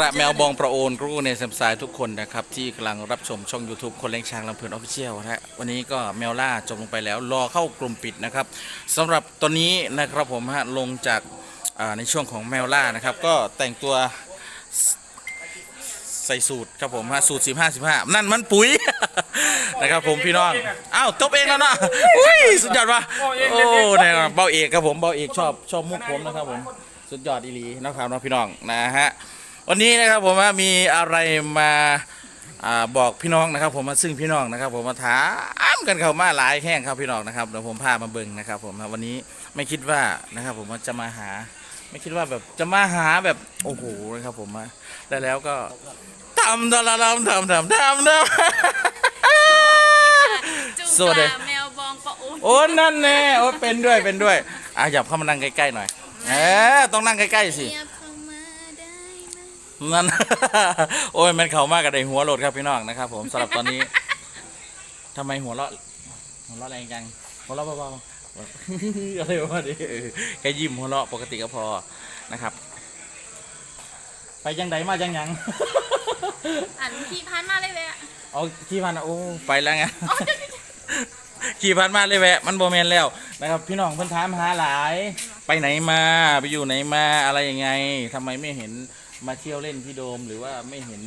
ระแมวบองประโอนกรูในสัมสายทุกคนนะครับ ที่กำลังรับชมช่อง YouTube คนเลี้ยงช้างลำเพลินออฟฟิเชียลนะฮะวันนี้ก็แมวล่าจบลงไปแล้ว รอเข้ากลุ่มปิดนะครับสำหรับตอนนี้นะครับผมฮะลงจากอ่าในช่วงของแมวล่านะครับ ก็แต่งตัวใส่สูตรครับผมฮะสูตร 15 15 นั่นมันปุ๋ย นะครับผมพี่น้องอ้าวตบเองแล้วเนาะอุ้ยสุดยอดว่ะโอ้เนี่ยเบาเอกครับผมเบาเอกชอบชอบมุกผมนะครับผมสุดยอดอีหลีนะครับเนาะพี่น้องนะฮะ วันนี้นะครับผมว่ามีอะไรมาอ่าบอกพี่น้องนะครับ ผมมาซึ่งพี่น้องนะครับ ผมมาถามกันเข้ามาหลายแห้งครับพี่น้องนะครับเดี๋ยวผมพามาเบิ่งนะครับ ผมนะวันนี้ไม่คิดว่านะครับ ผมว่าจะมาหา ไม่คิดว่าแบบจะมาหาแบบโอ้โหนะครับ ผมมาแต่แล้วก็ทำทำทำทำทำทำทจุสวัสดีกาแมวบองปะอุนำโอ้นั่นแน่โอ้เป็นด้วยเป็นด้วยอะหยับเข้ามานั่งใกล้ๆหน่อยเออต้องนั่งใกล้ๆสิ นั่น โอ้ยมันเขามากกับไอหัวโหลดครับพี่น้องนะครับ ผมสำหรับตอนนี้ทำไมหัวเราะหัวเราะแรงจังหัวเราะเบาๆอะไรวะนี่เออแค่ยิ้มหัวเราะปกติก็พอนะครับ ไปยังไดมาจังยังอันที่พันมาเลยเลยอะเอาขี่ผ่านโอ้ไปแล้วไงขี่ผ่านมาเลยแวะ มันโบแมนแล้วนะครับ พี่น้องเพิ่นถามหาหลาย ไปไหนมาไปอยู่ไหนมาอะไรยังไงทำไมไม่เห็น มาเที่ยวเล่นที่โดมหรือว่าไม่เห็น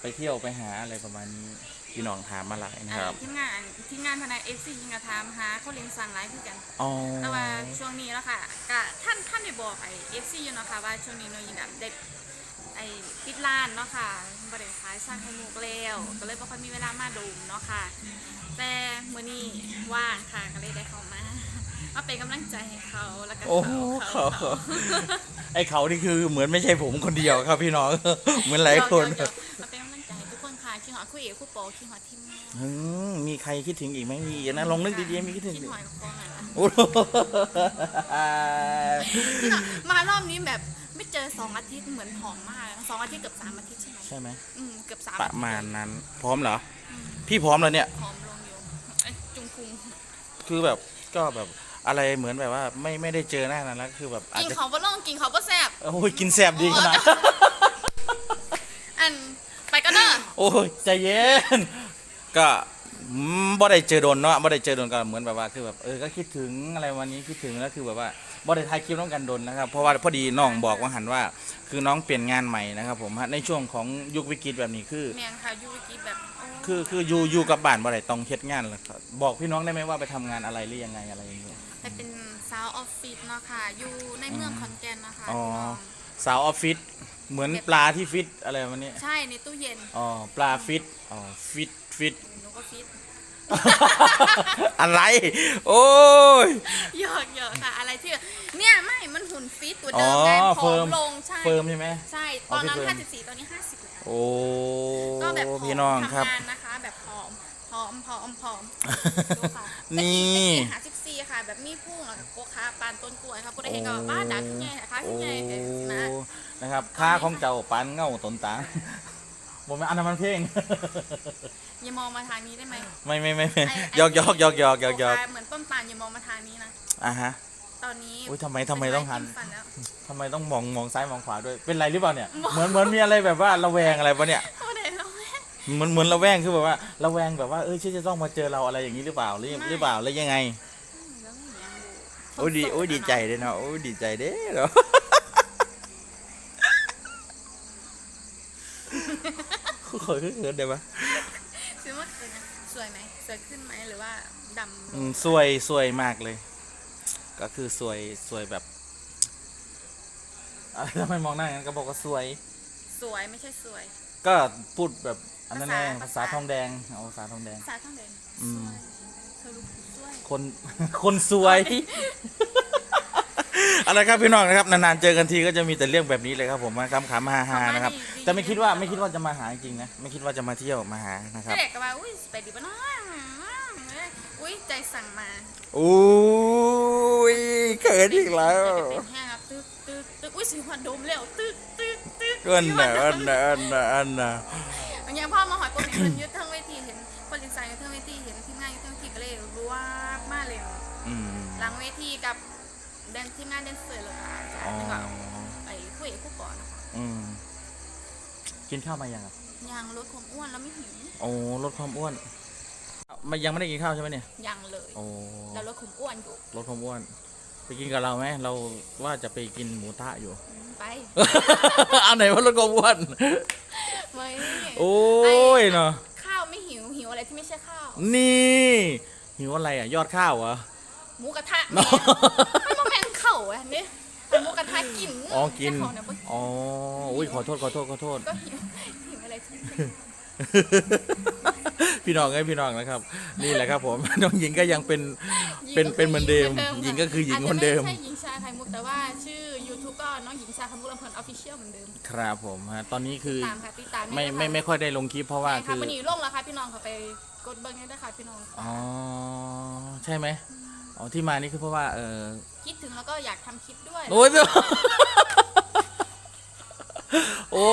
ไปเที่ยวไปหาอะไรประมาณนี้พี่น้องถามมาหลายนะครับทีมงานทีมงานพนักเอฟซียิงกระทามหาเขาเลี้ยงสั่งไลฟ์คือกัน อ๋อแต่ว่าช่วงนี้แล้วค่ะกะท่านท่านได้บอกไอเอฟซีอยู่เนาะค่ะว่าช่วงนี้เนาะยิงแบบเด็ดไอปิดร้านเนาะค่ะบริขายสร้างไข่มุกแล้วก็เลยบ่ค่อยมีเวลามาดูเนาะค่ะ แต่มื้อนี้ว่างค่ะก็เลยได้เข้ามา มาเป็นกำลังใจให้เขาแล้วก็โอ้โหเขาเขา ไอเขานี่คือเหมือนไม่ใช่ผมคนเดียวครับพี่น้อง เหมือนหลายคนเดี๋วๆๆมาเป็นกำลังใจให้ทุกคนค่ะคิดหอดคุยเอ๋คู่โปคิดหอดทีมงานอืมมีใครคิดถึงอีกไหมมีอีกนะ ลองนึกดีๆมีคิดถึงคิดอีกหอยกับฟองอะไรโอ้โหมารอบนี้แบบไม่เจอสองอาทิตย์เหมือนผอมมากสองอาทิตย์เกือบสามอาทิตย์ใช่ไหมใช่ไหมอืมเกือบสามประมาณนั้น พร้อมเหรอพี่พร้อมแล้วเนี่ยผอมลงอยู่ไอ้จุงคุง คือแบบก็แบบ อะไรเหมือนแบบว่าไม่ไม่ได้เจอหน้านานแล้วคือแบบอาจกินจะเขาบ่ลงกินเขาบ่แซ่บโอ้ยกินแสบดีขนาด อันไปกันเด้อโอ้ยใจเย็น ก็อืมบ่ได้เจอโดนเนาะบ่ได้เจอโดนก็เหมือนแบบว่าคือแบบเออก็คิดถึงอะไรวันนี้คิดถึงแล้วคือแบบว่าบ่ได้ถ่ายคลิปน้องกันโดนนะครับเพราะว่าพอดีน้องบอกว่าหันว่า คือน้องเปลี่ยนงานใหม่นะครับผมฮะในช่วงของยุควิกฤตแบบนี้คือ แมงค่ะยูวิกิแบบโอ้คือคืออยู่อยู่กับบ้านบ่ได้ต้องเฮ็ดงานแล้วครับบอกพี่น้องได้ไหมว่าไปทำงานอะไรหรือยังไงอะไรอย่างเงี้ย ไปเป็นสาวออฟฟิศเนาะค่ะ อยู่ในเมืองขอนแก่นนะคะอ๋อ พี่น้องสาวออฟฟิศเหมือนปลาที่ฟิตอะไรวันนี้ใช่ในตู้เย็นอ๋อปลาฟิตอ๋อฟิตฟิต หนูก็ฟิตอะไร โอ้ย หยอกหยอกค่ะ อะไรที่เนี่ยไม่มันหุ่นฟิตตัวอ๋อเดิมไงผเฟิอร์มม ลงใช่เฟิร์มใช่ไหม ใช่อ๋ตออนนั้นพี่เฟิร์ม 54 ตอนนี้ 50แล้ว โอ้ก็แบบผอมพี่น้องครับ ทำงานนะคะ แบบผอมผอมผอมผอมดูค่ะนี่หาสิบสี่ค่ะ แบบมีพุ่งแล้วก็โกคาปานต้นกล้วยครับก็ได้เห็นก็บ้านดักขึ้นไงค่ะขึ้นไงเห็นนะ นะครับค่าของเจ้าปันเง่าตนตาผมอันนั้นมันเพลงอย่ามองมาทางนี้ได้ไหมไม่ไม่ไม่ไม่ไอ้หยอกหยอกหยอกหยอกหยอกหยอกโคาเหมือนต้นปานอย่ามองมาทางนี้นะอะฮะตอนนี้อุ๊ยทำไมทำไมต้องหันเป็ไม้จิ้มฟัแล้วทำไมต้องมองมองซ้ายมองขวาด้วยเป็นไรหรือเปล่าเนี่ยเหมือนเหมือนมีอะไรแบบว่าระแวงอะไรปะเนี่ยโอ้เดี๋ยวเราแม่เหมือนเหมือนระแวงคือแบบว่าระแวงแบบว่าเออชื่อจะต้องมาเจอเราอะไรอย่างนี้หรือเปล่าหรือหรือเปล่าหรือยังไงแล้วไม่ยังดู โอ้ยดีโอ้ยดีใจเลยเนาะโอ้ยดีใจเด้เนาะขอขึ้นเกินได้ปะซื้อมาคืนนะสวยไหมสวยขึ้นไหมหรือว่าดำลอืงมสวยสวยมากเลย ก็คือสวยสวยแบบอะไรทำไมมองหน้าอย่างนั้นก็บอกว่าสวย สวยไม่ใช่สวย ก็พูดแบบอันนั้นแน่ภาภาษาษาทองแดงเอาภาษาทองแดงภาษาท่องเด่นอืสมวยเธอรู้สวย คน คนสวยเอาละครับพี่น้องนะครับนานๆเจอกันทีก็จะมีแต่เรื่องแบบนี้เลยครับผมมาคำขำฮาๆนะครับแต่ไม่คิดว่าไม่คิดว่าจะมาหาจริงๆนะไม่คิดว่าจะมาเที่ยวมาหานะครับ เด็กก็ว่าอุ้ยไปดีปะเนาะอุ้ยใจสั่งมาอุ้ยเขินอีกแล้วเป็นแห้งครับตึกตึกตึกอุ้ยสีหัวดมเร็วตึกตึกตึกเอันน่ะอันน่ะอันน่ะอันน่ะมันยังพ่อมาหอยปมเห็นคนยึดทั้งเว กินข้าวมายังอะยังลดความอ้วนแล้วไม่หิวโอ้ลดความอ้วนมันยังไม่ได้กินข้าวใช่ไหมเนี่ยยังเลยโอ้แล้วลดความอ้วนอยู่ลดความอ้วน ไปกินกับเราไหมเราว่าจะไปกินหมูทะอยู่ไปเอาไหนว่าลดความอ้วนไม่โอ้ยเนาะข้าวไม่หิวหิวอะไรที่ไม่ใช่ข้าวนี่หิวอะไรอะยอดข้าวเหรอหมูกระทะ กินแต่ของเนี่ยบ่อ๋อ อุ้ยขอโทษขอโทษขอโทษ ก็หิวหิวอะไรที่พี่น้องไงพี่น้องนะครับ นี่แหละครับผม น้องหญิงก็ยังเป็น เป็นเป็นเหมือนเดิมหญิงก็คือหญิงคนเดิม อาจจะไม่ใช่หญิง ครับผมฮะตอนนี้คือตามค่ะติดตามไม่ด้ไม่ค่ะไม่ค่อยได้ลงคลิปเพราะว่าใช่คืค่ะอวันนี้ลงแล้วค่ะพี่น้องเขาไปกดเบิ้งได้ด้วยค่ะพี่น้องอ๋อใช่ไหมอ๋อที่มานี่คือเพราะว่าเออคิดถึงแล้วก็อยากทำคลิปด้วยโอ้ยโอ้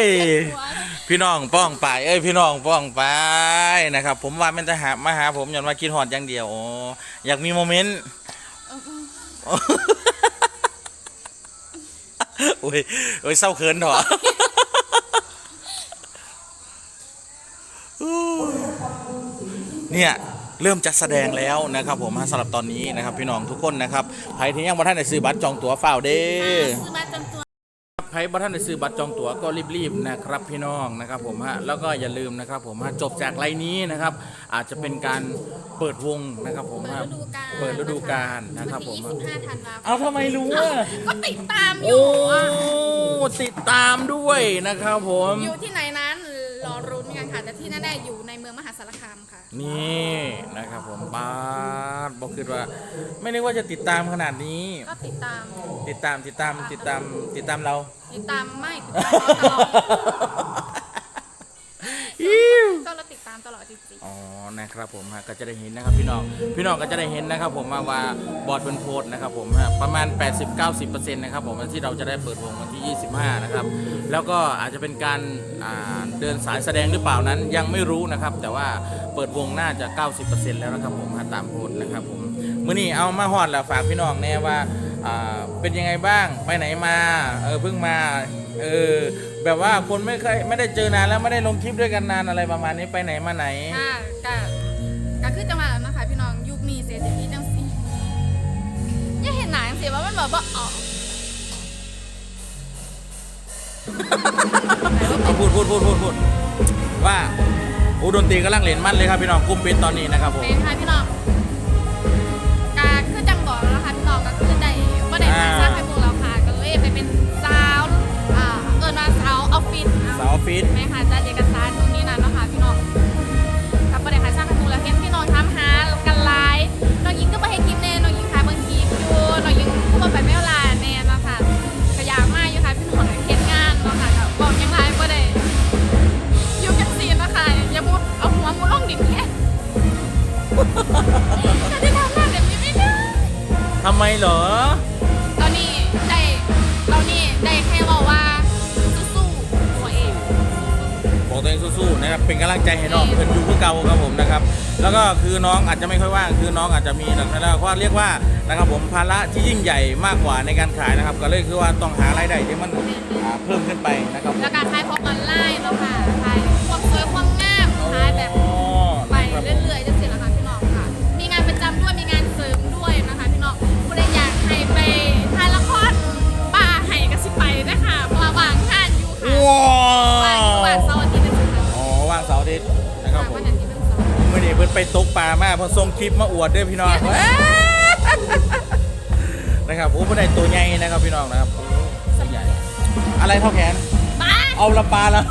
ย หัวพี่น้องป้องไปเอ้ยพี่น้องป้องไปนะครับ ผมว่าแม่นจะหามาหาผมย้อนว่ากินหอดอย่างเดียวอ๋ออยากมีโมเมนต์ เออเออ โอ้ยโอ้ยเศร้าเขินเถอเนี่ยเริ่มจะแสดงแล้วนะครับ ผมสำหรับตอนนี้นะครับ พี่น้องทุกคนนะครับใครที่ยังมาท่านได้ซื้อบัตรจองตั๋วเฝ้าเด้อซื้อมาจำตัว ใครบ่ท่านได้ซื้อบัตรจองตั๋วก็รีบๆนะครับพี่น้องนะครับผมฮะแล้วก็อย่าลืมนะครับผมฮะจบจากไลน์นี้นะครับ อาจจะเป็นการเปิดวงนะครับผมเปิดฮะฤดูกาลเปิดฤดูกาลนะครับผมวันที่25ธันวาคมเอาทำไมรู้อะก็ติดตามอโอ้ยู่อะติดตามด้วยนะครับผมอยู่ที่ไหนนั้น รอรุ้นกันค่ะ แต่ที่แน่ๆอยู่ในเมืองมหาสารคามค่ะ นี่นะครับผมบาสบอกคือว่า ไม่นึกว่าจะติดตามขนาดนี้ ก็ติดตามติดตามติดตามติดตามติดตามเรา ติดตามไม่ติดตามตลอดอิ๊วก็เรา ตามตลอดจริง อ๋อ นะครับผมฮะก็จะได้เห็นนะครับพี่น้อง พี่น้องก็จะได้เห็นนะครับผมว่าว่าบอร์ดเป็นโพสต์นะครับผมฮะประมาณ 80-90%นะครับผมที่เราจะได้เปิดวงวันที่ 25 นะครับ แล้วก็อาจจะเป็นการอ่าเดินสายแสดงหรือเปล่านั้นยังไม่รู้นะครับ แต่ว่าเปิดวงน่าจะ 90%แล้วนะครับผมฮะตามโพสต์นะครับผมมื่อนี้เอามาฮอดแล้วฝากพี่น้องแน่ว่า เป็นยังไงบ้างไปไหนมาเออเพิ่งมาเออแบบว่าคนไม่เคยไม่ได้เจอนานแล้วไม่ได้ลงคลิปด้วยกันนานอะไรประมาณนี้ไปไหนมาไหนๆค่ะก็ก็คือจังหวะนั้นนะคะพี่น้องยุคนี้เสียชีวิตจังสิยังเห็นหนังสิว่ามันแบบว่าอ๋อเอาพูดพูดพูดพูดพูดว่าอูดนตรีกำลังเล่นมันเลยครับพี่น้องกุ้มปิดตอนนี้นะครับผมเป็นค่ะพี่น้อง ฟิศแม่ค่ะ ของตัวเองสู้ๆนะครับเป็นกำลังใจให้น้องเพื่อนอยู่เพื่อเก่าครับผมนะครับ แล้วก็คือน้องอาจจะไม่ค่อยว่างคือน้องอาจจะมีหลักแล้วก็เรียกว่านะครับผมภาระที่ยิ่งใหญ่มากกว่าในการขายนะครับ ก็เลยคือว่าต้องหารายได้ที่มันเพิ่มขึ้นไปนะครับแล้วการขายของออนไลน์แล้วค่ะขาย นี้เพิ่นไปตกปลามากเพอส่งคลิปมาอวดด้วยพี่น้องนะครับโอ้เพิ่นได้ตัวใหญ่นะครับพี่น้องนะครับโอ้ตัวใหญ่อะไรเท่าแขนบ้าเอาละปลาแล้ว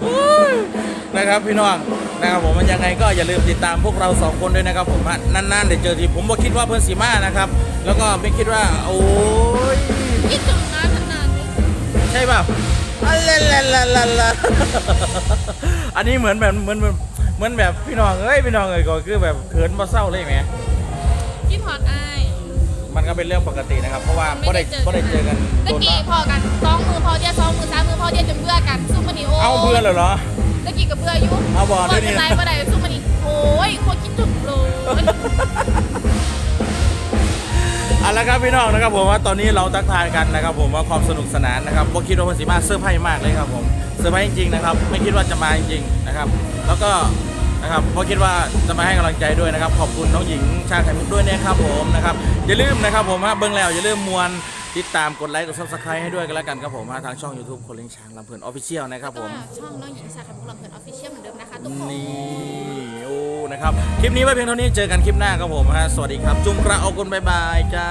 โอ้ยนะครับพี่น้องนะครับผมมันยังไงก็อย่าลืมติดตามพวกเราสองคนด้วยนะครับ ผมฮะนานๆเดี๋ยวเจอทีผมบอกคิดว่าเพื่อนสีมานะครับ แล้วก็ไม่คิดว่า โอ้ยคิดถึงนะนานๆนี่ใช่เปล่า อันละละละละละอันนี้เหมือนแบบเหมือนเหมือนเหมือนแบบพี่น้องเอ้ยพี่น้องเอ้ยก็คือแบบเขินมาเศร้าเลยไหมคิดฮอดอ้ายมันก็เป็นเรื่องปกตินะครับ เพราะว่าไ่ได้ไ่ได้เจอกันตะโดนกี้มากพอกันสองมือพอเดียวสองมือสามมือพอเดียวจนเบื่อกันซุ่มมันนี่โอ้เอาเพื่อนเหรอตะกี้กับเบื่ออยู่เอาบ่บ่เดี๋ยวนี้ เป็นไรบ่ได้ซุ่มมันนี่โอ้ยโคตร คิดถึงเลยเอาละครับพี่น้องนะครับผมว่าตอนนี้เราทักทายกันนะครับ ผมว่าความสนุกสนานนะครับบ่คิดว่ามันสิมาเซอร์ไพรส์มากเลยครับผมเซอร์ไพรส์จริงๆนะครับไม่คิดว่าจะมาจริงๆนะครับ แล้วก็นะครับบ่คิดว่าจะมาให้กำลังใจด้วยนะครับ ขอบคุณน้องหญิงชาไข่มุกด้วยนะครับผมนะครับอย่าลืมนะครับผมฮะเบิ้งแล้วอย่าลืมมวนติดตามกดไลค์กดซับสไครต์ให้ด้วยกันแล้วกันครับผมฮะทางช่อง YouTube คนเลี้ยงช้างลำเพลินออฟฟิเชียลนะครับผม ก็ช่องน้องหญิงชาคันพุกลำเพลินออฟฟิเชียลเหมือนเดิมนะคะทุกคน นี่ นะครับ คลิปนี้ไว้เพียงเท่านี้เจอกันคลิปหน้าครับผมฮะสวัสดีครับ จุงกระเอากุนบายบายจ้า